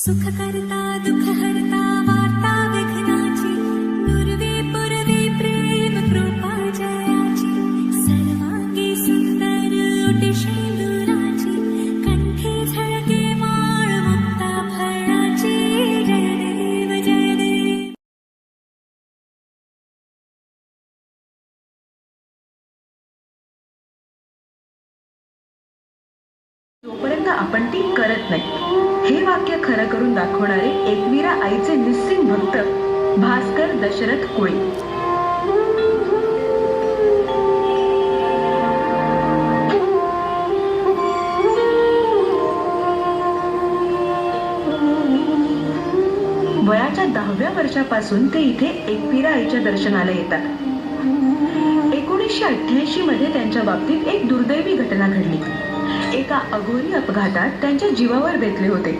सुख करता दुख हरता जोपर्यंत आपण ती करत नाही हे वाक्य खरं करून दाखवणारे एकवीरा आईचे निस्सिंग भक्त भास्कर दशरथ कोळी. वयाच्या दहाव्या वर्षापासून ते इथे एकवीरा आईच्या दर्शनाला येतात. एकोणीसशे अठ्ठ्याऐंशी मध्ये त्यांच्या बाबतीत एक दुर्दैवी घटना घडली. एका अघोरी अपघातात त्यांच्या जीवावर बेतले होते.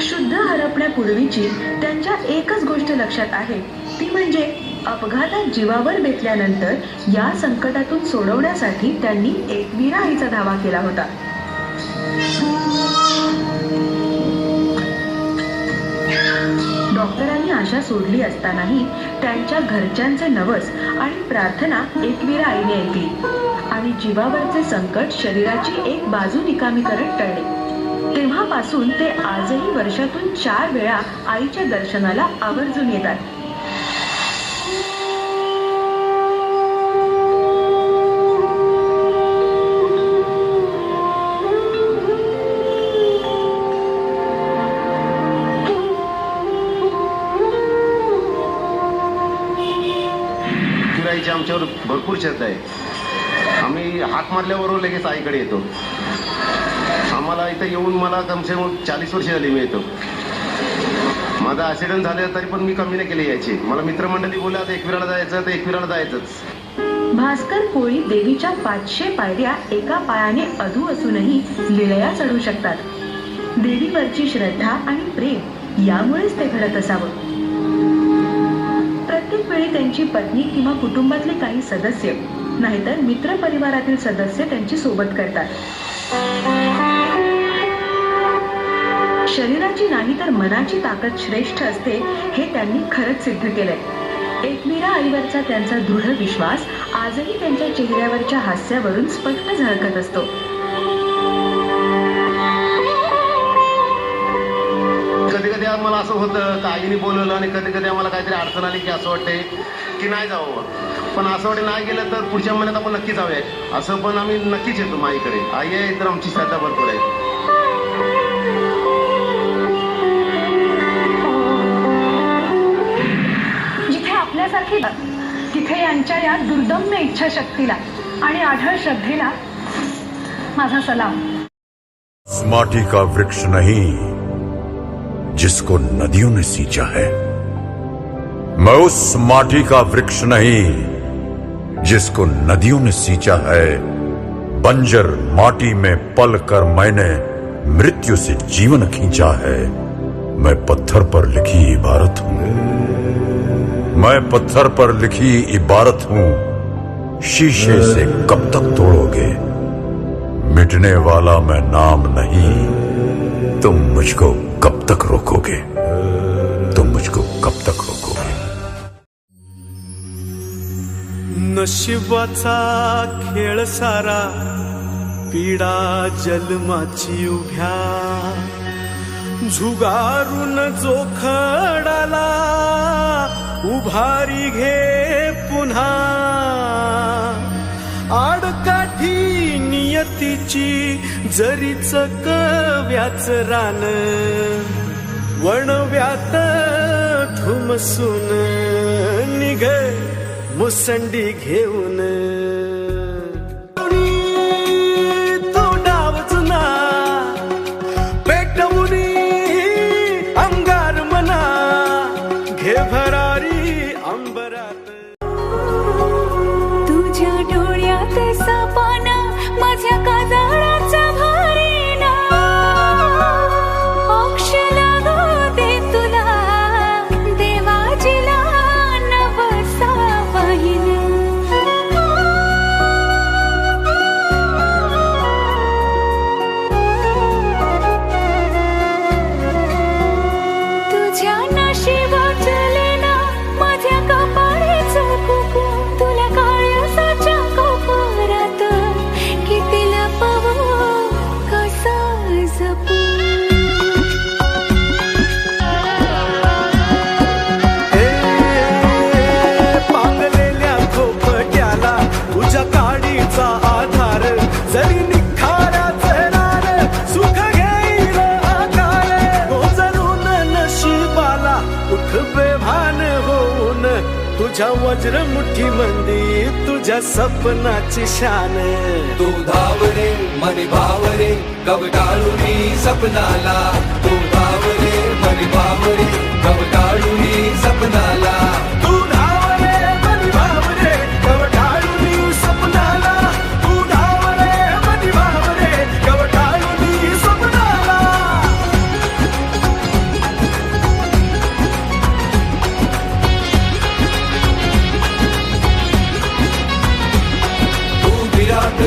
शुद्ध हरपण्यापूर्वीची त्यांच्या एकच गोष्ट लक्षात आहे. ती म्हणजे अपघातात जीवावर बेतल्यानंतर या संकटातून सोडवण्यासाठी त्यांनी एकवीरा आईचा धावा केला होता. डॉक्टरांनी आशा सोडली असतानाही त्यांच्या घरच्यांचे नवस आणि प्रार्थना एकवीरा आईने ऐकली. आणि जीवावरचे संकट शरीराची एक बाजू निकामी करत टळले. तेव्हापासून ते आजही वर्षातून चार वेळा आईच्या दर्शनाला आवर्जून येतात. आमच्यावर भरपूर चर्चा आहे. आम्ही हाक मारल्याबरोबर लगेच आईकडे येतो. आम्हाला इथं येऊन मला कमसे कम चाळीस वर्ष झाली मी येतो. माझा ऍक्सिडेंट झाला तरी पण मी कमी नाही केली यायची मला मित्रमंडळी बोलले आता एकविराला जायचं तर एकविराला जायचंच. भास्कर कोळी देवीच्या पाचशे पायऱ्या एका पायाने अधू असूनही लिलया चढू शकतात. देवीवरची श्रद्धा आणि प्रेम यामुळेच ते घडत असावं. प्रत्येक वेळी त्यांची पत्नी किंवा कुटुंबातले काही सदस्य नाहीतर मित्र परिवारातील सदस्य त्यांची सोबत करतात. शरीराची नाही तर मनाची ताकद श्रेष्ठ असते हे त्यांनी खरंच सिद्ध केलंय. एकमेरा आईवरचा त्यांचा दृढ विश्वास आजही त्यांच्या चेहऱ्यावरच्या हास्यावरून स्पष्ट झळकत असतो. कधी मला असं होतं का आईने बोलवलं आणि कधी कधी आम्हाला काहीतरी अडचण आली की असं वाटते की नाही जावं. पण असं वाटते नाही गेलं तर पुढच्या महिन्यात आपण नक्की जाऊया. असं पण आम्ही नक्कीच येतो माईकडे. आई आहे तर आमची श्रद्धा भरपूर आहे. जिथे आपल्यासारखी तिथे यांच्या या दुर्दम्य इच्छाशक्तीला आणि आढळ श्रद्धेला माझा सलाम. उस माटी का वृक्ष नहीं? जिसको नदियों ने सींचा है। मैं उस माटी का वृक्ष नहीं, जिसको नदियों ने सींचा है। बंजर माटी में पल कर मैंने मृत्यु से जीवन खींचा है। मैं पत्थर पर लिखी इबारत हूँ। मैं पत्थर पर लिखी इबारत हूँ। शीशे से कब तक तोड़ोगे? मिटने वाला मैं नाम नहीं। तुम मुझको रोकोगे तुम मुझको कब तक रोकोगे? नशिबाचा खेळ सारा पीडा जन्माची उभ्या. झुगारून जो खडाला उभारी घे पुन्हा. आडकाठी नियतीची जरीच कव्याच रान. वणव्यात धुमसून निघ मुसंडी घेऊन. तुझ्या वज्र मुठी मंदी तुझ्या सपनाची शान. तू धावरे मन भावरे कवटाळुनी सपनाला. तू धावरे मन भावरे कवटाळुनी सपनाला. सपना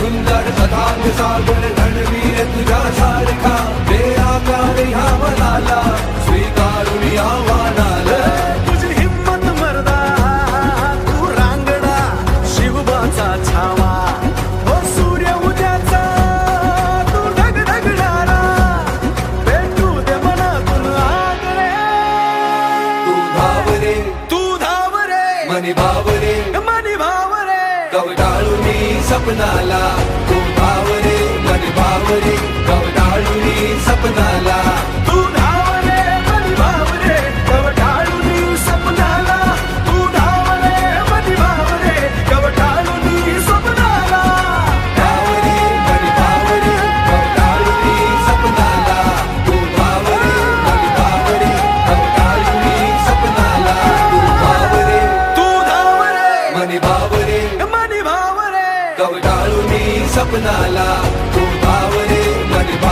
सुंदर अथांग सागर रणवीर तुझ्या सारखा. ते आकार ह्या मनाला स्वीकारुनी आव्हानाला तुझी हिम्मत मर्दा तू रांगडा शिवबाचा छावा. हो सूर्य उद्याचा तू ढगढगणारा. भेटू दे मनातून आगळे. तू धावरे तू धावरे. मनी भावरे सपनाला तू धावरे मनी सपना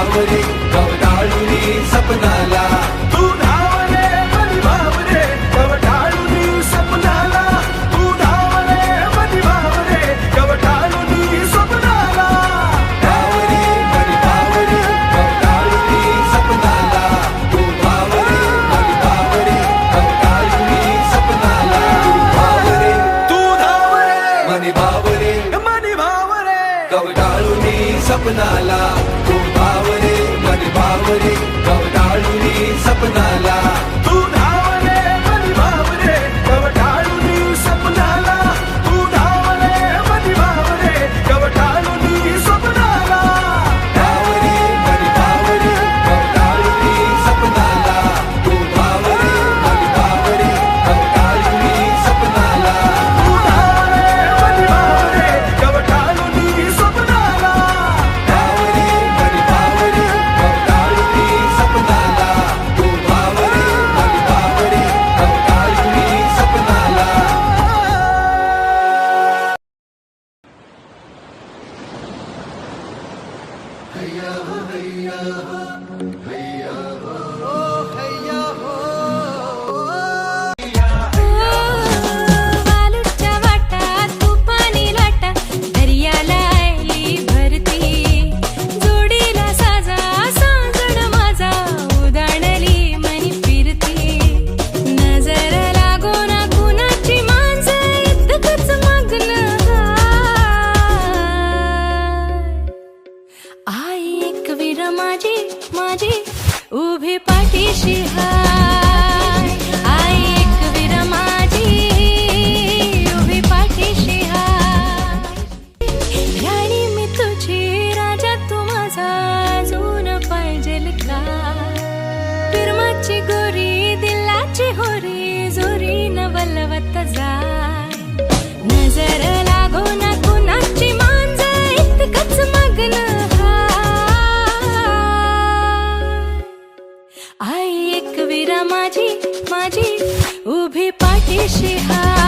भावरे कवटाळुनी सपनाला. तू धावरे मनी भावरे कवटाळुनी सपनाला. तू धावरे मनी भावरे कवटाळुनी सपनाला. धावरे मनी भावरे कवटाळुनी सपनाला. तू धावरे मनी भावरे कवटाळुनी सपनाला. तू धावरे तू धावरे मनी भावरे मनी भावरे कवटाळुनी सपनाला. माझी उभी पाठीशी हाय आई एक वीर माझी उभी पाठीशी हाय राणी मी तुझी राजा तू माझा अजून पाहिजेल का पिरमाची गोरी दिलाची होरी जोरी नवलवत जाय। नजर उभी